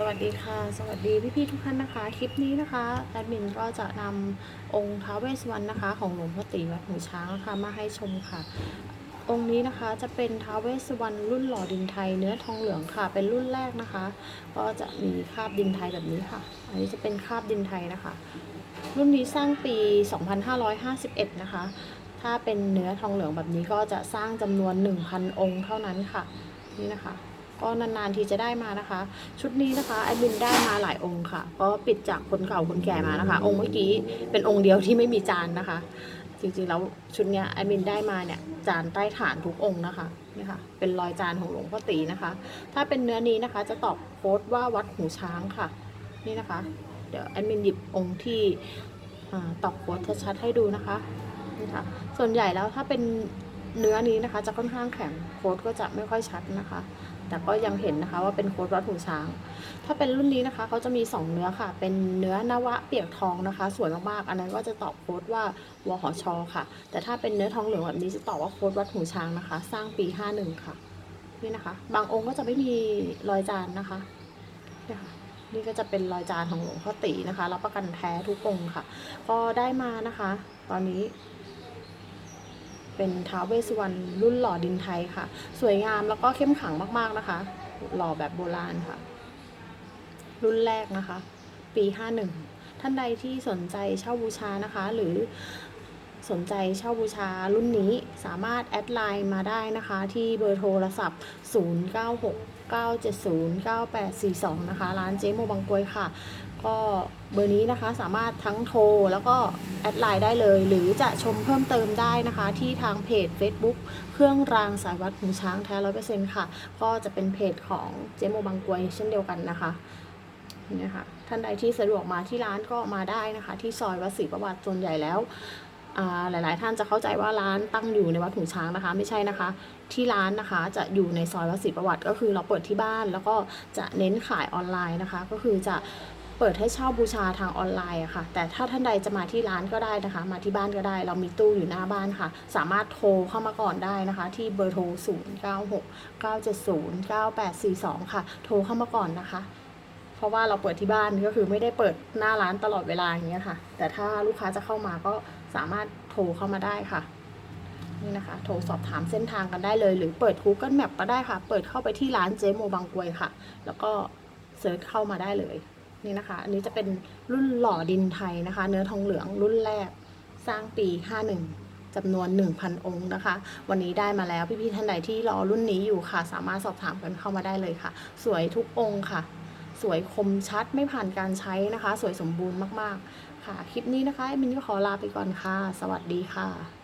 สวัสดีค่ะ สวัสดีพี่ๆทุกท่านนะคะ คลิปนี้นะคะแอดมินก็จะนำองค์ท้าวเวสสวรรณนะคะ ของหลวงพ่อตีวัดหูช้างนะคะมาให้ชมค่ะ องค์นี้นะคะจะเป็นท้าวเวสสวรรณรุ่นหล่อดินไทยเนื้อทองเหลืองค่ะ เป็นรุ่นแรกนะคะ ก็จะมีคาบดินไทยแบบนี้ค่ะ อันนี้จะเป็นคาบดินไทยนะคะ รุ่นนี้สร้างปี 2551 นะคะ ถ้าเป็นเนื้อทองเหลืองแบบนี้ก็จะสร้างจำนวน 1,000 องค์เท่านั้นค่ะ นี่นะคะ ก็นานๆทีจะได้มานะคะ ชุดนี้นะคะแอดมินได้มาหลายองค์ค่ะก็ปิดจากคนเก่าคนแก่มานะคะ องค์เมื่อกี้เป็นองค์เดียวที่ไม่มีจานนะคะ จริงๆแล้วชุดเนี้ยแอดมินได้มาเนี่ยจานใต้ฐานทุกองค์นะคะนี่ค่ะเป็นรอยจานของหลวงพ่อตีนะคะ ถ้าเป็นเนื้อนี้นะคะจะตอบโค้ดว่าวัดหูช้างค่ะ นี่นะคะ เดี๋ยวแอดมินหยิบองค์ที่ตอบโค้ดชัดๆให้ดูนะคะนี่ค่ะส่วนใหญ่แล้วถ้าเป็นเนื้อนี้นะคะ จะค่อนข้างแข็งโค้ดก็จะไม่ค่อยชัดนะคะ แต่ก็ยังเห็นนะคะว่าเป็นโค้ดวัดหูช้าง ถ้าเป็นรุ่นนี้นะคะเขาจะมี 2 เนื้อค่ะ เป็นเนื้อนวะเปียกทองนะคะ สวยมากๆ อันนั้นก็จะตอบโค้ดว่าวหชค่ะ แต่ถ้าเป็นเนื้อทองเหลืองแบบนี้จะตอบว่าโค้ดวัดหูช้างนะคะ สร้างปี 51 ค่ะ นี่นะคะ บางองค์ก็จะไม่มีรอยจานนะคะนี่ค่ะนี่ก็จะเป็นรอยจานของหลวงพ่อตีนะคะรับประกันแท้ทุกองค์ค่ะ ก็ได้มานะคะ ตอนนี้ เป็นท้าวเวสุวรรณรุ่นหล่อดินไทยค่ะ สวยงามแล้วก็เข้มขลังมากๆนะคะ หล่อแบบโบราณค่ะ รุ่นแรกนะคะ ปี 51 ท่านใดที่สนใจเช่าบูชานะคะ หรือ สนใจเช่าบูชารุ่นนี้สามารถแอดไลน์มาได้นะคะที่เบอร์โทรศัพท์ 0969709842 นะคะ ร้านเจ๊โมบังกวยค่ะ ก็เบอร์นี้นะคะสามารถทั้งโทรแล้วก็แอดไลน์ได้เลย หรือจะชมเพิ่มเติมได้นะคะ ที่ทางเพจ Facebook เครื่องรางสายวัดหูช้างแท้ร้อยเปอร์เซ็นต์ค่ะ ก็จะเป็นเพจของเจโมบางกวยเช่นเดียวกันนะคะนี่นะคะท่านใดที่สะดวกมาที่ร้านก็มาได้นะคะ ที่ซอยวัดศรีประวัติส่วนใหญ่แล้ว หลาย ๆ ท่านจะเข้าใจว่าร้านตั้งอยู่ในวัดหูช้างนะคะ ไม่ใช่นะคะ ที่ร้านนะคะจะอยู่ในซอยวัดศรีประวัติ ก็คือเราเปิดที่บ้านแล้วก็จะเน้นขายออนไลน์นะคะ ก็คือจะเปิดให้เช่าบูชาทางออนไลน์อะค่ะ แต่ถ้าท่านใดจะมาที่ร้านก็ได้นะคะ มาที่บ้านก็ได้ เรามีตู้อยู่หน้าบ้านค่ะ สามารถโทรเข้ามาก่อนได้นะคะ ที่เบอร์โทร 0 9 6 9 7 0 9 8 4 2 ค่ะ โทรเข้ามาก่อนนะคะ เพราะว่าเราเปิดที่บ้านก็คือไม่ได้เปิดหน้าร้านตลอดเวลาอย่างเงี้ยค่ะ แต่ถ้าลูกค้าจะเข้ามาก็ สามารถโทรเข้ามาได้ค่ะ นี่นะคะ โทรสอบถามเส้นทางกันได้เลย หรือเปิด Google Map ก็ได้ค่ะ เปิดเข้าไปที่ร้านเจโมบางกวยค่ะ แล้วก็เซิร์ชเข้ามาได้เลย นี่นะคะ อันนี้จะเป็นรุ่นหล่อดินไทยนะคะ เนื้อทองเหลืองรุ่นแรก สร้างปี 51จำนวน 1,000 องค์นะคะ วันนี้ได้มาแล้วพี่ๆท่านใดที่รอรุ่นนี้อยู่ค่ะ สามารถสอบถามกันเข้ามาได้เลยค่ะ สวยทุกองค์ค่ะ สวยคมชัดไม่ผ่านการใช้นะคะ สวยสมบูรณ์มากๆ ค่ะ คลิปนี้นะคะมินก็ขอลาไปก่อนค่ะ สวัสดีค่ะ